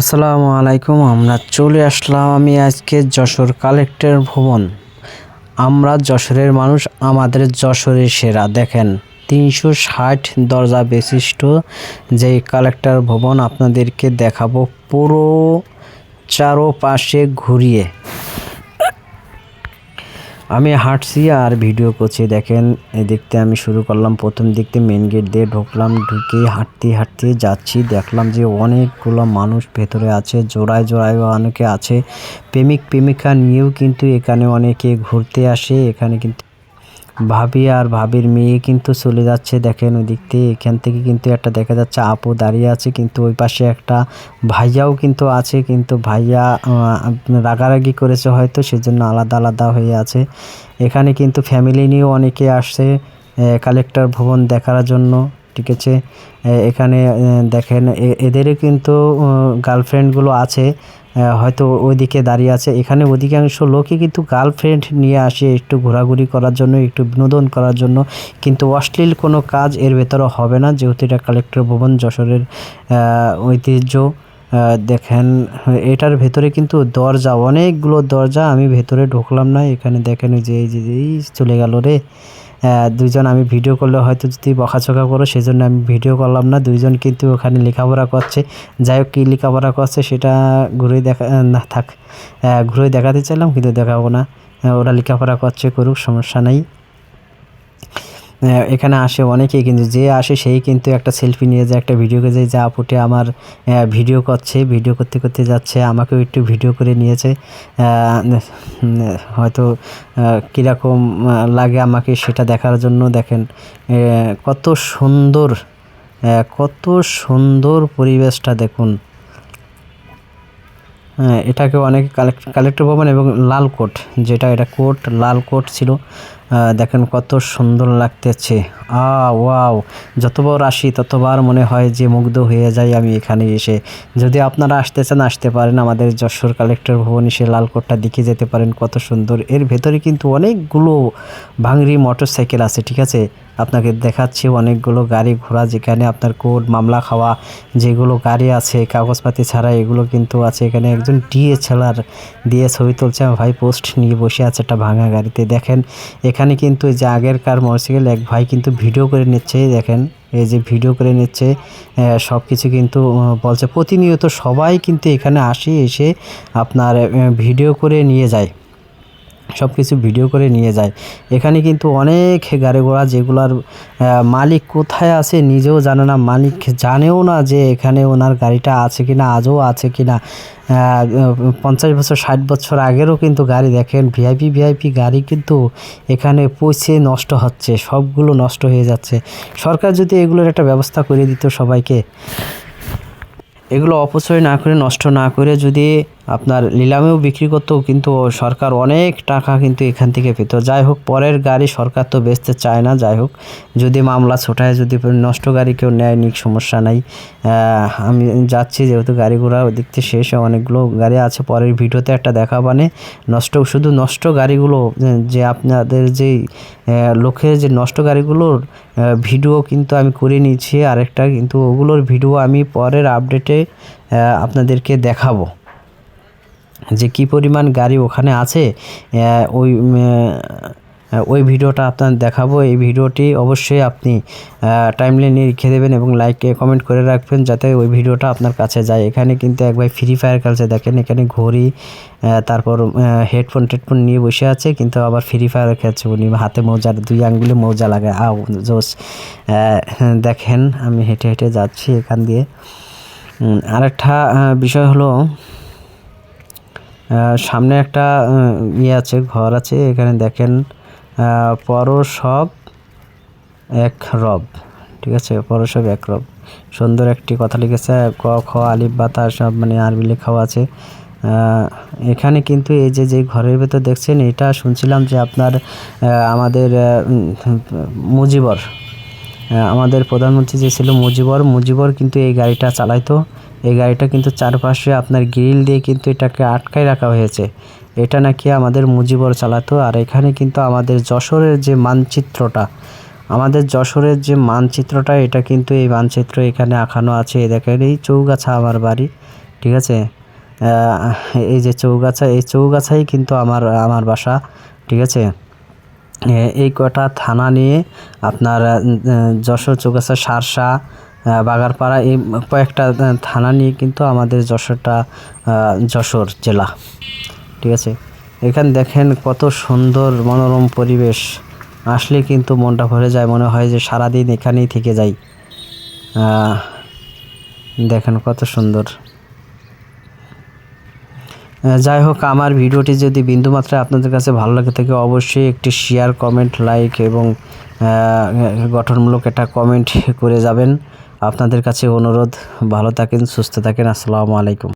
আসসালামু আলাইকুম, আমরা চলে আসলাম আমি আজকে যশোর কালেক্টর ভবন। আমরা যশোরের মানুষ, আমাদের যশোরের সেরা। দেখেন, তিনশো ষাট দরজা বিশিষ্ট যেই কালেক্টর ভবন আপনাদেরকে দেখাবো পুরো চারোপাশে ঘুরিয়ে। আমি হাঁটছি আর ভিডিও করছি। দেখেন দেখতে আমি শুরু করলাম। প্রথম দেখতে মেন গেট দিয়ে ঢুকলাম, ঢুকে হাঁটতে হাঁটতে যাচ্ছি। দেখলাম যে অনেকগুলো মানুষ ভেতরে আছে, জোড়ায় জোড়ায় অনেকে আছে। প্রেমিক প্রেমিকা নিয়েও কিন্তু এখানে অনেকে ঘুরতে আসে। এখানে কিন্তু ভাবি আর ভাবির মেয়ে কিন্তু চলে যাচ্ছে দেখেন ওই দিক থেকে এখান থেকে কিন্তু একটা দেখা যাচ্ছে আপু দাঁড়িয়ে আছে, কিন্তু ওই পাশে একটা ভাইয়াও কিন্তু আছে, কিন্তু ভাইয়া রাগারাগি করেছে হয়তো, সেজন্য আলাদা আলাদা হয়ে আছে। এখানে কিন্তু ফ্যামিলি নিয়েও অনেকে আসছে কালেক্টর ভবন দেখার জন্য, ঠিক আছে? এখানে দেখেন এদেরও কিন্তু গার্লফ্রেন্ডগুলো আছে। হয়তো ওইদিকে দাঁড়িয়ে আছে। এখানে অধিকাংশ লোকই কিন্তু গার্লফ্রেন্ড নিয়ে আসে একটু ঘোরাঘুরি করার জন্য, একটু বিনোদন করার জন্য। কিন্তু অশ্লীল কোনো কাজ এর ভেতরে হবে না, যেহেতু এটা কালেক্টর ভবন, যশোরের ঐতিহ্য। দেখেন, এটার ভেতরে কিন্তু দরজা, অনেকগুলো দরজা, আমি ভেতরে ঢুকলাম না। এখানে দেখেন যে, এই যে চলে গেল রে। দুইজন আমি ভিডিও করলে হয়তো যদি বকাছকা করো সেই জন্য আমি ভিডিও করলাম না। দুইজন কিন্তু ওখানে লেখাপড়া করছে। যাই হোক, কী লেখাপড়া করছে সেটা ঘুরে দেখা না, থাক। ঘুরে দেখাতে চাইলাম, কিন্তু দেখাবো না। ওরা লেখাপড়া করছে করুক, সমস্যা নাই। এখানে আসে অনেকেই কিন্তু, যে আসে সেই কিন্তু একটা সেলফি নিয়ে যায়, একটা ভিডিও করে যে আপুটে আমার ভিডিও করছে ভিডিও করতে করতে যাচ্ছে, আমাকেও একটু ভিডিও করে নিয়েছে। হয়তো কীরকম লাগে আমাকে সেটা দেখার জন্য দেখেন কত সুন্দর কত সুন্দর পরিবেশটা দেখুন। হ্যাঁ এটাকে অনেকে কালেক্ট কালেক্টর ভবন এবং লাল কোট, যেটা, এটা কোট, লাল কোট ছিল। দেখেন কত সুন্দর লাগতেছে। আ ওয়াও। যতবার আসি, ততবার মনে হয় যে মুগ্ধ হয়ে যাই আমি এখানে এসে। যদি আপনারা আসতে চান আসতে পারেন। আমাদের যশোর কালেক্টর ভবন এসে লালকোটটা দেখে যেতে পারেন কত সুন্দর। এর ভেতরে কিন্তু অনেকগুলো ভাঙড়ি মোটর সাইকেল আছে, ঠিক আছে? আপনাকে দেখাচ্ছি অনেকগুলো গাড়ি ঘোড়া যেখানে আপনার কোর্ট, মামলা খাওয়া যেগুলো গাড়ি আছে, কাগজপাতি ছাড়া এগুলো কিন্তু আছে। এখানে একজন ডিএ ছেলার দিয়ে ছবি তুলছে ভাই পোস্ট নিয়ে বসে আছে একটা ভাঙা গাড়িতে। দেখেন, এখানে কিন্তু যে আগেরকার মোটরসাইকেল, এক ভাই কিন্তু ভিডিও করে নিচ্ছে, দেখেন, এই যে ভিডিও করে নিচ্ছে সব কিছু কিন্তু বলছে, প্রতিনিয়ত সবাই কিন্তু এখানে আসে, এসে আপনার ভিডিও করে নিয়ে যায়। সব কিছু ভিডিও করে নিয়ে যায়। এখানে কিন্তু অনেক গাড়ি ঘোড়া যেগুলার মালিক কোথায় আছে নিজেও জানে না মালিক জানেও না যে এখানে ওনার গাড়িটা আছে কিনা আজও আছে কিনা। আহ, পঞ্চাশ বছর ষাট বছর আগেরও কিন্তু গাড়ি দেখেন ভিআইপি ভিআইপি গাড়ি কিন্তু এখানে পৌঁছে নষ্ট হচ্ছে সবগুলো নষ্ট হয়ে যাচ্ছে। সরকার যদি এগুলোর একটা ব্যবস্থা করে দিত সবাইকে। এগুলো অপচয় না করে নষ্ট না করে যদি আপনার নিলামেও বিক্রি করতো কিন্তু সরকার অনেক টাকা কিন্তু এখান থেকে পেত। যাই হোক পরের গাড়ি সরকার তো বেচতে চায় না যাই হোক। যদি মামলা ছোটায় যদি নষ্ট গাড়ি কেউ নেয় নিক সমস্যা নাই। আমি যাচ্ছি যেহেতু গাড়ি ঘোড়া ওদিক থেকে শেষ অনেকগুলো গাড়ি আছে। পরের ভিডিওতে একটা দেখা মানে নষ্ট শুধু নষ্ট গাড়িগুলো যে- যে আপনাদের আহ, লোকের যে নষ্ট গাড়িগুলোর ভিডিও কিন্তু আমি করে নিয়েছি আরেকটা কিন্তু ওগুলোর ভিডিও আমি পরের আপডেটে আপনাদেরকে দেখাবো যে কি পরিমাণ গাড়ি ওখানে আছে। ওই ওই ভিডিওটা আপনার দেখাবো। এই ভিডিওটি অবশ্যই আপনি টাইমলাইনে রেখে দেবেন এবং লাইক কমেন্ট করে রাখবেন যাতে ওই ভিডিওটা আপনার কাছে যায়। এখানে কিন্তু এক ভাই ফ্রি ফায়ার খেলছে, দেখেন এখানে ঘড়ি তারপর হেডফোন টেডফোন নিয়ে বসে আছে, কিন্তু আবার ফ্রি ফায়ার খেলছে উনি। হাতে মৌজার দুই আঙ্গুলে মৌজা লাগায়। আও জোস দেখেন, আমি হেঁটে হেঁটে যাচ্ছি এখান দিয়ে। আরেকটা বিষয় হলো সামনে একটা ইয়ে আছে ঘর আছে এখানে দেখেন আহ, পরসব এক রব ঠিক আছে? পরসব এক রব। সুন্দর একটি কথা লিখেছে ক খ আলিফ বাতা সব মানে আরবি লেখাও আছে। এখানে কিন্তু এই যে যে ঘরের ভেতর দেখছেন এটা শুনছিলাম যে আপনার আমাদের মুজিবর আমাদের প্রধানমন্ত্রী যে ছিল মুজিবর। মুজিবর কিন্তু এই গাড়িটা চালাইতো। এই গাড়িটা কিন্তু চারপাশে আপনার গ্রিল দিয়ে কিন্তু এটাকে আটকায় রাখা হয়েছে। এটা নাকি আমাদের মুজিবর চালাতো। আর এখানে কিন্তু আমাদের যশোরের যে মানচিত্রটা, আমাদের যশোরের যে মানচিত্রটা, এটা কিন্তু এই মানচিত্র এখানে আঁকানো আছে। দেখেন, এই চৌগাছা আমার বাড়ি, ঠিক আছে? এই যে চৌগাছা, এই চৌগাছাই কিন্তু আমার আমার বাসা, ঠিক আছে? এই কটা থানা নিয়ে আপনার যশোর চৌগাছা, সারসা বাগারপাড়া, এই কয়েকটা থানা নিয়ে কিন্তু আমাদের যশোরটা যশোর জেলা। ঠিক আছে? এখানে দেখেন কত সুন্দর মনোরম পরিবেশ। আসলে কিন্তু মনটা ভরে যায়, মনে হয় যে সারাদিন এখানেই থেকে যাই। দেখেন কত সুন্দর। যাই হোক, আমার ভিডিওটি যদি বিন্দুমাত্রায় আপনাদের কাছে ভালো লাগে থাকে অবশ্যই একটি শেয়ার কমেন্ট লাইক এবং গঠনমূলক একটা কমেন্ট করে যাবেন। আপনাদের কাছে অনুরোধ। ভালো থাকেন, সুস্থ থাকেন। আসসালামু আলাইকুম।